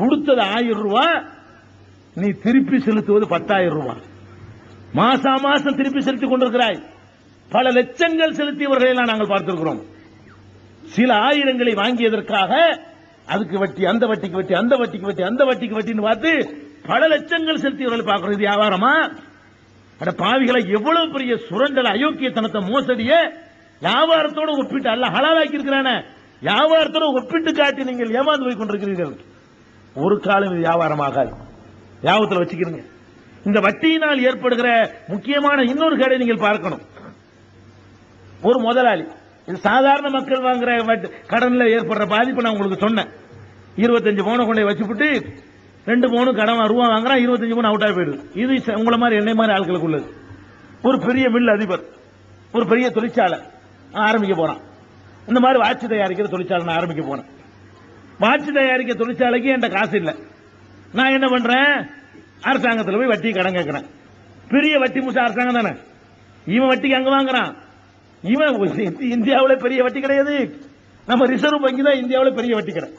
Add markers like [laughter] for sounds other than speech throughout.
கொடுத்தது ஆயிரம் ரூபாய் நீ திருப்பி செலுத்துவது பத்தாயிரம் ரூபாய் மாசா மாசம் திருப்பி செலுத்திக் கொண்டிருக்கிறாய். பல லட்சங்கள் செலுத்தியவர்களை எல்லாம் நாங்கள் பார்த்திருக்கிறோம். சில ஆயிரங்களை வாங்கியதற்காக அதுக்கு வட்டி அந்த வட்டிக்கு வட்டி அந்த வட்டிக்கு வட்டி அந்த வட்டிக்கு வட்டின்னு பார்த்து பல லட்சங்கள் செலுத்தியவர்களை பார்க்கிறோம். இது வியாபாரமா? அட பாவிகளை எவ்வளவு பெரிய சுரண்டல் அயோக்கியத்தனத்தை மோசடிய வியாபாரத்தோடு ஒப்பிட்டு அல்ல ஹலாலாக்கி இருக்கிறான வியாபாரத்தோடு ஒப்பிட்டு காட்டி நீங்கள் ஏமாந்து போய் கொண்டிருக்கிறீர்கள். ஒரு காலம் இது வியாபாரமாகாது. ஞாபகத்தில் வச்சுக்கிறீங்க இந்த வட்டியினால் ஏற்படுகிற முக்கியமான இன்னொரு கடை நீங்கள் பார்க்கணும். ஒரு முதலாளி. இது சாதாரண மக்கள் வாங்குற வட்டி- ஏற்படுற பாதிப்பு நான் உங்களுக்கு சொன்னேன். இருபத்தஞ்சு பவுனை கொண்டு போய் ரெண்டு பவுனு கடன் ரூபா வாங்குறான் இருபத்தஞ்சு பவுன் அவுட் ஆகி போயிடுது. இது உங்களை மாதிரி என்னை மாதிரி ஆட்களுக்கு உள்ளது. ஒரு பெரிய மில் அதிபர் ஒரு பெரிய தொழிற்சாலை ஆரம்பிக்க போறான். இந்த மாதிரி வாட்சி தயாரிக்கிற தொழிற்சாலை நான் ஆரம்பிக்க போனேன் வாட்ச் தயாரிக்க தொழிற்சாலைக்கு என்கிட்ட காசு இல்லை. நான் என்ன பண்றேன்? அரசாங்கத்தில் போய் வட்டி கடன் கேட்கிறேன் பெரிய வட்டி முசா அரசாங்கம் தானே? இவன் வட்டிக்கு அங்க வாங்குறான். இவன் [laughs] இந்தியாவில் பெரிய வட்டி கிடையாது. நம்ம ரிசர்வ் வங்கி தான் இந்தியாவில் பெரிய வட்டி கடை.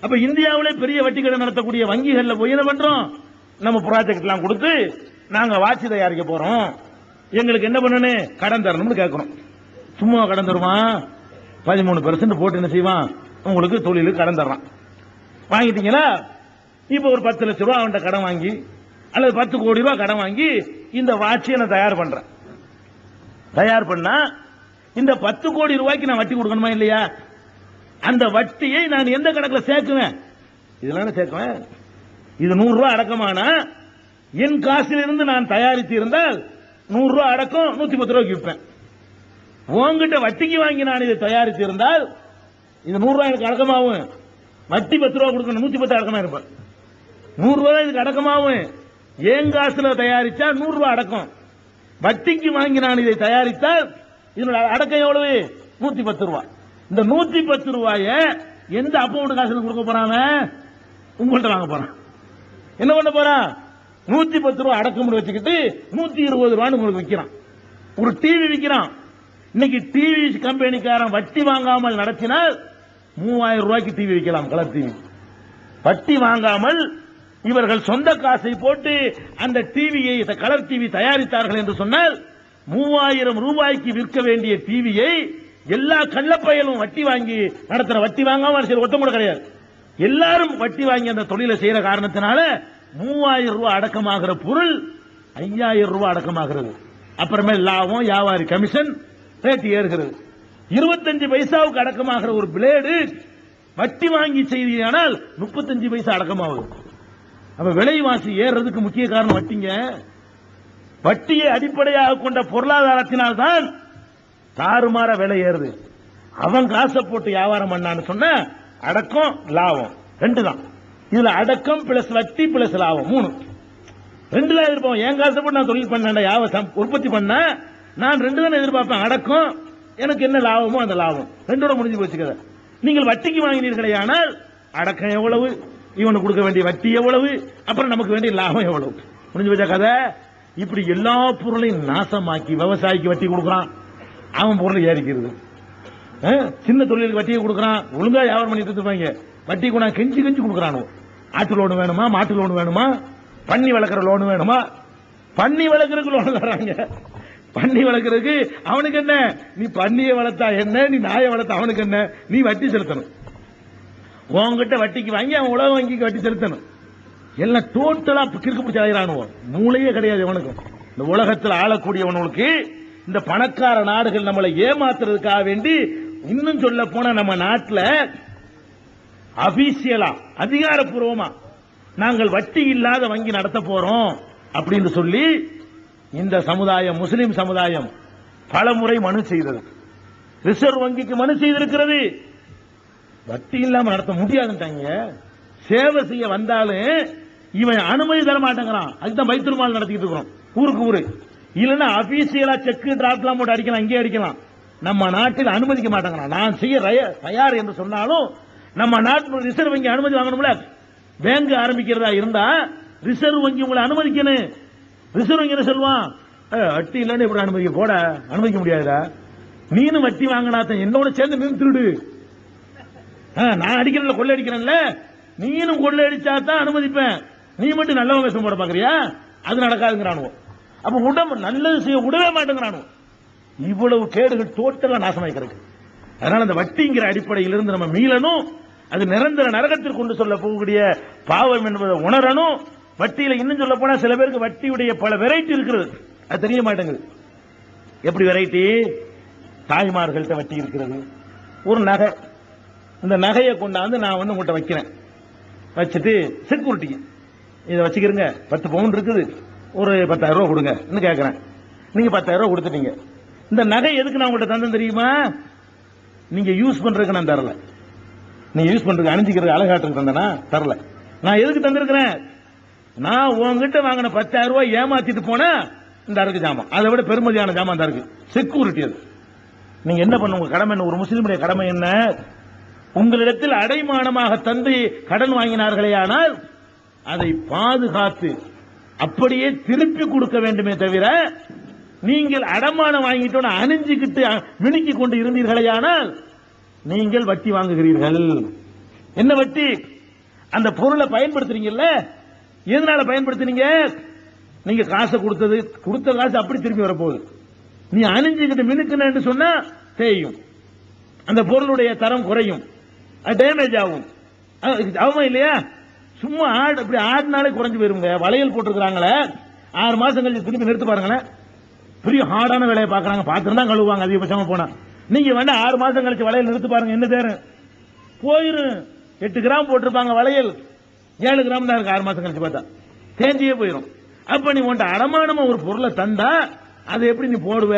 அப்ப இந்தியாவில் பெரிய வட்டி கடை நடத்தக்கூடிய வங்கிகளில் போய் என்ன பண்றோம்? நம்ம ப்ராஜெக்ட்லாம் கொடுத்து நாங்க வாட்சி தயாரிக்க போறோம். எங்களுக்கு என்ன பண்ணணும்? கடன் தரணும்னு கேட்கணும். சும்மா கடன் தருவான் பதிமூணு பெர்சன்ட் போட்டு என்ன செய்வான்? உங்களுக்கு தொழிலுக்கு கடன் தர்றான் வாங்கிட்டீங்களா இப்போ ஒரு பத்து லட்ச ரூபா அவன்கிட்ட கடன் வாங்கி அல்லது பத்து கோடி ரூபா கடன் வாங்கி இந்த வாட்சியை நான் தயார் பண்றேன். தயார் பண்ணா இந்த பத்து கோடி ரூபாய்க்கு நான் வட்டி கொடுக்கணுமா இல்லையா? அந்த வட்டியை நான் எந்த கணக்கில் சேர்க்குவேன்? இதெல்லாம் சேர்க்குவேன்? இது நூறு ரூபா அடக்கமானா என் காசிலிருந்து நான் தயாரித்து இருந்தால் நூறு ரூபா அடக்கம் நூத்தி பத்து ரூபாய்க்கு விற்பேன். உங்ககிட்ட வட்டிக்கு வாங்கி நான் இதை தயாரித்து இருந்தால் இது நூறு ரூபாய் எனக்கு அடக்கமாகும் வட்டி பத்து ரூபா கொடுக்கணும் நூத்தி பத்து அடக்கமா இருப்பேன். நூறு இதுக்கு அடக்கமாகும் ஏன் காசுல தயாரிச்சா நூறு ரூபாய் அடக்கம். வட்டிக்கு வாங்கி நான் இதை தயாரித்தால் இதனோட அடக்கம் எவ்வளவு? நூத்தி பத்து ரூபாய் இந்த நூத்தி பத்து ரூபாய எந்த அப்பவுண்ட் காசுல கொடுக்க போறாங்க உங்கள்கிட்ட வாங்க போறான். என்ன பண்ண போறான் நூத்தி பத்து ரூபாய் அடக்கம் வச்சுக்கிட்டு நூத்தி இருபது ரூபான்னு உங்களுக்கு விற்கிறான் ஒரு டிவி விற்கிறான் இன்னைக்கு டிவி கம்பெனிக்காரன் வட்டி வாங்காமல் நடத்தினால் மூவாயிரம் ரூபாய்க்கு டிவி விற்கலாம் கலர் டிவி வட்டி வாங்காமல் இவர்கள் சொந்த காசை போட்டு அந்த டிவியை இந்த கலர் டிவி தயாரித்தார்கள் என்று சொன்னால் மூவாயிரம் ரூபாய்க்கு விற்க வேண்டிய டிவியை எல்லா கள்ளப்பயலும் வட்டி வாங்கி நடத்துற வட்டி வாங்காம சரி ஒருத்தம் கூட கிடையாது. எல்லாரும் வட்டி வாங்கி அந்த தொழிலை செய்யற காரணத்தினால மூவாயிரம் ரூபாய் அடக்கமாகிற பொருள் ஐயாயிரம் ரூபாய் அடக்கமாகிறது. அப்புறமே லாபம் வியாபாரி கமிஷன் ரேட்டு ஏறுகிறது. இருபத்தஞ்சு பைசாவுக்கு அடக்கமாகிற ஒரு பிளேடு வட்டி வாங்கி செய்தியானால் முப்பத்தஞ்சு பைசா அடக்கமாகும். அப்ப விலைவாசி ஏறுறதுக்கு முக்கிய காரணம் வட்டிங்க. வட்டியை அடிப்படையாக கொண்ட பொருளாதாரத்தினால் தான் தாறுமாற விலை ஏறுது. அவன் காசை போட்டு வியாபாரம் பண்ணான்னு சொன்ன அடக்கம் லாபம். ரெண்டு தான் இதுல அடக்கம் பிளஸ் வட்டி பிளஸ் லாபம். மூணு. ரெண்டு தான் எதிர்பார்ப்போம். என் காசை போட்டு நான் தொழில் பண்ணேன் உற்பத்தி பண்ண நான் ரெண்டு தான் எதிர்பார்ப்பேன். அடக்கம் எனக்கு என்ன லாபமோ அந்த லாபம். ரெண்டோட முடிஞ்சு போச்சு கதை. நீங்கள் வட்டிக்கு வாங்கினீர்களே ஆனால் அடக்கம் எவ்வளவு? இவனுக்கு கொடுக்க வேண்டிய வட்டி எவ்வளவு? அப்புறம் நமக்கு வேண்டிய லாபம் எவ்வளவு? முடிஞ்சு போச்ச கதை? இப்படி எல்லா பொருளையும் நாசமாக்கி விவசாயிக்கு வட்டி கொடுக்குறான். அவன் பொருளை ஏறிக்கிறது. சின்ன தொழிலுக்கு வட்டியை கொடுக்குறான். ஒழுங்கா வியாபாரம் பண்ணிட்டு இருப்பாங்க வட்டி கூட கெஞ்சி கெஞ்சி கொடுக்குறானோ? ஆட்டு லோன் வேணுமா? மாட்டு லோன் வேணுமா? பன்னி வளர்க்குற லோன் வேணுமா? பன்னி வளர்க்குறதுக்கு லோன் தர்றாங்க. பண்ணி வளர்க்கறதுக்கு அவனுக்கு என்ன? நீ பண்ணியை வளர்த்தா என்ன? நீ நாயை வளர்த்தா அவனுக்கு என்ன? நீ வட்டி செலுத்தணும். உன்கிட்ட வட்டிக்கு வாங்கி அவன் உலக வங்கிக்கு வட்டி செலுத்தணும். எல்லாம் டோட்டலா கிறுக்கு பிடிச்சி அலைகிறானுவோ மூளையே கிடையாது அவனுக்கும் இந்த உலகத்தில் ஆளக்கூடியவனுக்கு இந்த பணக்கார நாடுகள் நம்மளை ஏமாத்துறதுக்காக வேண்டி இன்னும் சொல்ல போனா நம்ம நாட்டில் அபிஷியலா அதிகாரப்பூர்வமா நாங்கள் வட்டி இல்லாத வங்கி நடத்த போறோம் அப்படின்னு சொல்லி இந்த சமுதாயம் முஸ்லிம் சமுதாயம் பல முறை மனு செய்தது. ரிசர்வ் வங்கிக்கு மனு செய்திருக்கிறது. வட்டி இல்லாம நடத்த முடியாதுட்டாங்க சேவை செய்ய வந்தாலும் இவன் அனுமதி தர மாட்டேங்கிறான். அதுதான் பைத்திருமால் நடத்திட்டு இருக்கிறோம். ஊருக்கு ஊரு. இல்லைன்னா அபிஷியலா செக் டிராப்ட்லாம் போட்டு அடிக்கலாம் இங்கே அடிக்கலாம். நம்ம நாட்டில் அனுமதிக்க மாட்டேங்கிறான். நான் செய்ய ரய- தயார் என்று சொன்னாலும் நம்ம நாட்டு ரிசர்வ் வங்கி அனுமதி வாங்கணும்ல? வேங்க ஆரம்பிக்கிறதா இருந்தா ரிசர்வ் வங்கி உங்களை அனுமதிக்கணும். ரிசர்வ் என்ன சொல்லுவான். வட்டி இல்லைன்னு எப்படி அனுமதிக்க? போட அனுமதிக்க முடியாதுடா. நீனும் வட்டி வாங்கினாத்த என்னோட சேர்ந்து நின்று திருடு. ஆ, நான் அடிக்கிறேன்ல கொள்ளை அடிக்கிறேன்ல. நீனும் கொள்ளையடிச்சா தான் அனுமதிப்பேன். நீ மட்டும் நல்லவன் வேஷம் போட பாக்குறியா அது நடக்காதுங்கிறானுவோ. அப்ப உடம்பு நல்லது செய்ய விடவே மாட்டேங்கிறானுவோ. இவ்வளவு கேடுகள் டோட்டலா நாசமாய் கிடக்கு அதனால அந்த வட்டிங்கிற அடிப்படையிலிருந்து நம்ம மீளணும். அது நிரந்தர நரகத்திற்கு கொண்டு சொல்ல போகக்கூடிய பாவம் என்பதை உணரணும். வட்டியில இன்னும் சொல்ல போனா சில பேருக்கு வட்டியுடைய பல வெரைட்டி இருக்கிறது அது தெரிய மாட்டேங்குது. எப்படி வெரைட்டி தாய்மார்கள்ட்ட வட்டி இருக்கிறது. ஒரு நகை. இந்த நகையை கொண்டாந்து நான் வந்து உங்கள்கிட்ட வைக்கிறேன். வச்சுட்டு செக்யூரிட்டி இதை வச்சுக்கிறங்க பத்து பவுன் இருக்குது. ஒரு பத்தாயிரம் ரூபா கொடுங்க. கேட்குறேன் நீங்கள் பத்தாயிரம் ரூபா கொடுத்துட்டீங்க. இந்த நகை எதுக்கு நான் உங்கள்கிட்ட தந்தேன் தெரியுமா? நீங்கள் யூஸ் பண்ணுறதுக்கு நான் தரல. நீங்கள் யூஸ் பண்ணுறதுக்கு அணிஞ்சிக்கிறது அழகாட்டுக்கு தந்தேனா? தரல. நான் எதுக்கு தந்திருக்கிறேன்? நான் உங்ககிட்ட வாங்கின பத்தாயிரம் ரூபாய் ஏமாத்திட்டு போனா இந்த அருக்கு ஜாமான். அதை விட பெருமதியான ஜாமான் தான் இருக்கு செக்யூரிட்டி அது. நீங்க என்ன பண்ண உங்க கடமை என்ன? ஒரு முஸ்லீமுடைய கடமை என்ன? உங்களிடத்தில் அடைமானமாக தந்து கடன் வாங்கினார்களே ஆனால் அதை பாதுகாத்து அப்படியே திருப்பி கொடுக்க வேண்டுமே தவிர நீங்கள் அடமானம் வாங்கிட்டோன்னு அணிஞ்சுக்கிட்டு மினுக்கி கொண்டு இருந்தீர்களேயானால் நீங்கள் வட்டி வாங்குகிறீர்கள். என்ன வட்டி? அந்த பொருளை பயன்படுத்துறீங்கல்ல? எதனால பயன்படுத்தினீங்க? நீங்க காசை கொடுத்தது கொடுத்த காசு அப்படி திரும்பி வரப்போகுது. நீ அணிஞ்சுக்கிட்டு மினுக்குன்னு சொன்னா தேயும். அந்த பொருளுடைய தரம் குறையும். அது டேமேஜ் ஆகும். அது ஆகுமா இல்லையா? சும்மா ஆடு அப்படி ஆடினாலே குறைஞ்சு போயிருங்க. வளையல் போட்டிருக்கிறாங்களே. ஆறு மாசம் கழிச்சு திரும்பி நிறுத்து பாருங்களேன். பெரிய ஹார்டான வேலையை பார்க்கறாங்க. பார்த்துட்டு தான் கழுவுவாங்க அதிகபட்சமா போனா. நீங்க வேணா ஆறு மாசம் கழிச்சு வளையல் நிறுத்து பாருங்க என்ன தேரும் போயிரும். எட்டு கிராம் போட்டிருப்பாங்க வளையல். ஏழு கிராம் தான் இருக்கு ஆறு மாசம் கழிச்சு பார்த்தா. தேஞ்சியே போயிடும் அப்ப நீ உன்ட்ட அடமானமா ஒரு பொருளை தந்தா அதை எப்படி நீ போடுவ?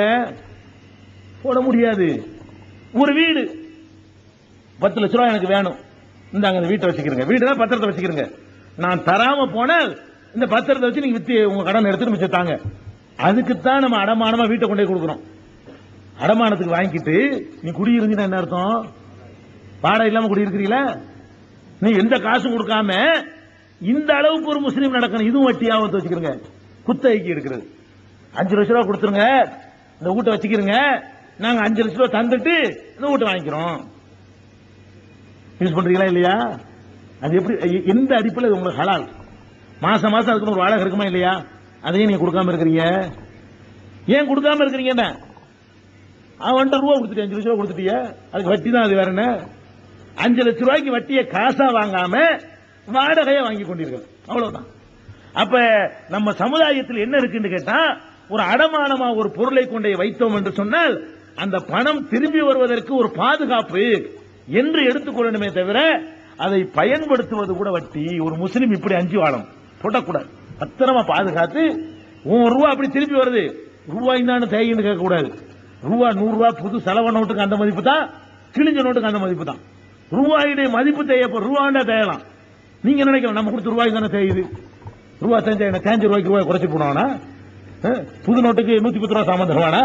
போட முடியாது. ஒரு வீடு. பத்து லட்ச ரூபா எனக்கு வேணும். இந்தாங்க இந்த வீட்டை வச்சுக்கிறங்க. வீடு தான் பத்திரத்தை வச்சுக்கிறங்க. நான் தராம போனால் இந்த பத்திரத்தை வச்சு நீங்க வித்து உங்க கடன் எடுத்துட்டு மிச்சம் தாங்க. அதுக்குத்தான் நம்ம அடமானமா வீட்டை கொண்டே கொடுக்குறோம். அடமானத்துக்கு வாங்கிட்டு நீ குடியிருந்தீங்கன்னா என்ன அர்த்தம்? வாடகை இல்லாம குடியிருக்கிறீங்களா? நீ எந்த காசும் கொடுக்காம இந்த அளவுக்கு ஒரு முஸ்லீம் நடக்கணும். இதுவும் வட்டியாவது வச்சுக்கிறங்க. குத்தகைக்கு இருக்கிறது அஞ்சு லட்ச ரூபா கொடுத்துருங்க. இந்த வீட்டை வச்சுக்கிறங்க. நாங்க அஞ்சு லட்ச ரூபா தந்துட்டு இந்த வீட்டை வாங்கிக்கிறோம். யூஸ் பண்றீங்களா இல்லையா? அது எப்படி எந்த அடிப்படையில் இது உங்களுக்கு ஹலால்? மாசம் மாசம் அதுக்கு ஒரு வாடகை இருக்குமா இல்லையா? அதையும் நீங்க கொடுக்காம இருக்கிறீங்க. ஏன் கொடுக்காம இருக்கிறீங்க என்ன அவன்கிட்ட ரூபா கொடுத்துட்டு அஞ்சு லட்ச ரூபா கொடுத்துட்டிய? அதுக்கு வட்டி தான் அது வேற என்ன? அஞ்சு லட்ச ரூபாய்க்கு வட்டியை காசா வாங்காம வாடகையை வாங்கி கொண்டிருக்கிறோம் அவ்வளவுதான். அப்ப நம்ம சமுதாயத்தில் என்ன இருக்குன்னு கேட்டா ஒரு அடமானமா ஒரு பொருளை கொண்டே வைத்தோம் என்று சொன்னால் அந்த பணம் திரும்பி வருவதற்கு ஒரு பாதுகாப்பு என்று எடுத்துக்கொள்ளணுமே தவிர அதை பயன்படுத்துவது கூட வட்டி. ஒரு முஸ்லீம் இப்படி அஞ்சு வாழும் போட்டக்கூடாது. பத்திரமா பாதுகாத்து உன் ரூபா அப்படி திரும்பி வருது. ரூபாய் தான் தேயின்னு கேட்கக்கூடாது. ரூபா நூறு ரூபா புது செலவு நோட்டுக்கு அந்த மதிப்பு தான் கிழிஞ்ச நோட்டுக்கு அந்த மதிப்பு தான். ரூபாயுடைய மதிப்பு தேயப்போ ரூபாண்டா தேயலாம் நீங்க நினைக்கலாம் நம்ம கொடுத்த ரூபாய் தானே தேயுது ரூபாய் தேஞ்சா என்ன? ரூபாய்க்கு ரூபாய் குறைச்சி போடுவானா? புது நோட்டுக்கு நூத்தி பத்து ரூபா சாமான் தருவானா?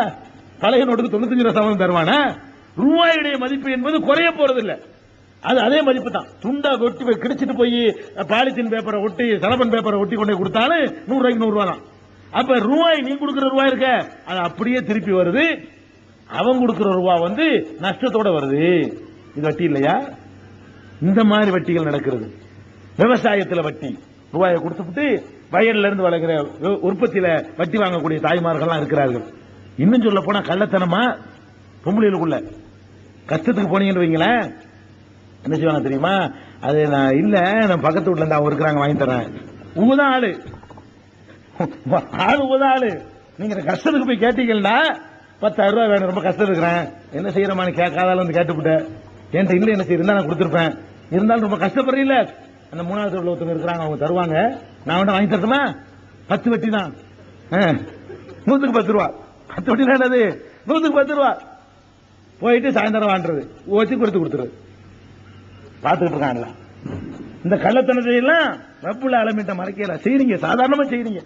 பழைய நோட்டுக்கு தொண்ணூத்தஞ்சு ரூபா சாமான் தருவானா? ரூபாயுடைய மதிப்பு என்பது குறைய போறது இல்ல அது அதே மதிப்பு தான். துண்டா ஒட்டி போய் போய் பாலித்தீன் பேப்பரை ஒட்டி சலபன் பேப்பரை ஒட்டி கொண்டு கொடுத்தாலும் நூறு ரூபாய்க்கு நூறு ரூபா தான். அப்ப ரூபாய் நீ கொடுக்கிற ரூபாய் இருக்க. அது அப்படியே திருப்பி வருது. அவன் கொடுக்கிற ரூபா வந்து நஷ்டத்தோட வருது. இது வட்டி இல்லையா? இந்த மாதிரி வட்டிகள் நடக்கிறது. விவசாயத்தில் வட்டி. ரூபாயை கொடுத்துட்டு வயல்ல இருந்து வளர்கிற உற்பத்தியில வட்டி வாங்கக்கூடிய தாய்மார்கள்லாம் இருக்கிறார்கள். இன்னும் சொல்ல போனா கள்ளத்தனமா? பொம்பளைகளுக்குள்ள. கஷ்டத்துக்கு போனீங்கன்னு வைங்களேன் என்ன செய்வாங்க தெரியுமா? அது நான் இல்ல நான் பக்கத்து வீட்டுல இருந்து அவங்க இருக்கிறாங்க வாங்கி தரேன். உங்கதான் ஆளு. ஆளு உங்கதான் ஆளு. நீங்க கஷ்டத்துக்கு போய் கேட்டீங்கன்னா பத்தாயிரம் ரூபாய் வேணும் ரொம்ப கஷ்டம் இருக்கிறேன். என்ன செய்யறமான்னு கேட்காதாலும் வந்து கேட்டுவிட்டேன் என்கிட்ட இல்லை எனக்கு இருந்தால் நான் கொடுத்துருப்பேன். இருந்தாலும் ரொம்ப கஷ்டப்படுறீங்கள. அந்த மூணாவது உள்ள ஒருத்தவங்க இருக்கிறாங்க அவங்க தருவாங்க. நான் வேணா வாங்கி தரட்டுமா? பத்து வட்டி தான். ஆ, பத்து ரூபா. பத்து வட்டி தான் என்னது? நூற்றுக்கு பத்து ரூபா. போயிட்டு சாயந்தரம் வாண்டுறது ஓச்சி கொடுத்து கொடுத்துரு. பார்த்துக்கிட்டு இருக்காங்களா? இந்த கள்ளத்தனத்தை எல்லாம் ரப்புல அலமிட்ட மறைக்கல செய்யறீங்க சாதாரணமா செய்யறீங்க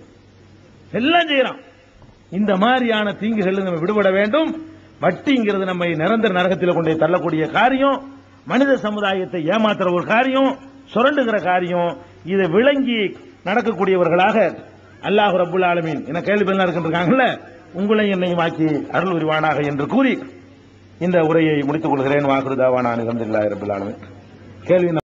எல்லாம் செய்யறோம் இந்த மாதிரியான தீங்குகள் நம்ம விடுபட வேண்டும். வட்டிங்கிறது நம்மை நிரந்தர நரகத்தில் கொண்டு தள்ளக்கூடிய காரியம் மனித சமுதாயத்தை ஏமாத்துற ஒரு காரியம் சுரண்டுகிற காரியம் இதை விளங்கி நடக்கக்கூடியவர்களாக அல்லாஹ் ரபுல் ஆலமீன். என கேள்வி பதிலாக இருக்கின்றாங்கல்ல உங்களை என்னையும் ஆக்கி அருள் உரிவானாக என்று கூறி இந்த உரையை முடித்துக் கொள்கிறேன். வாக்குறுதாவான அலமதுல்லாஹி கேள்வி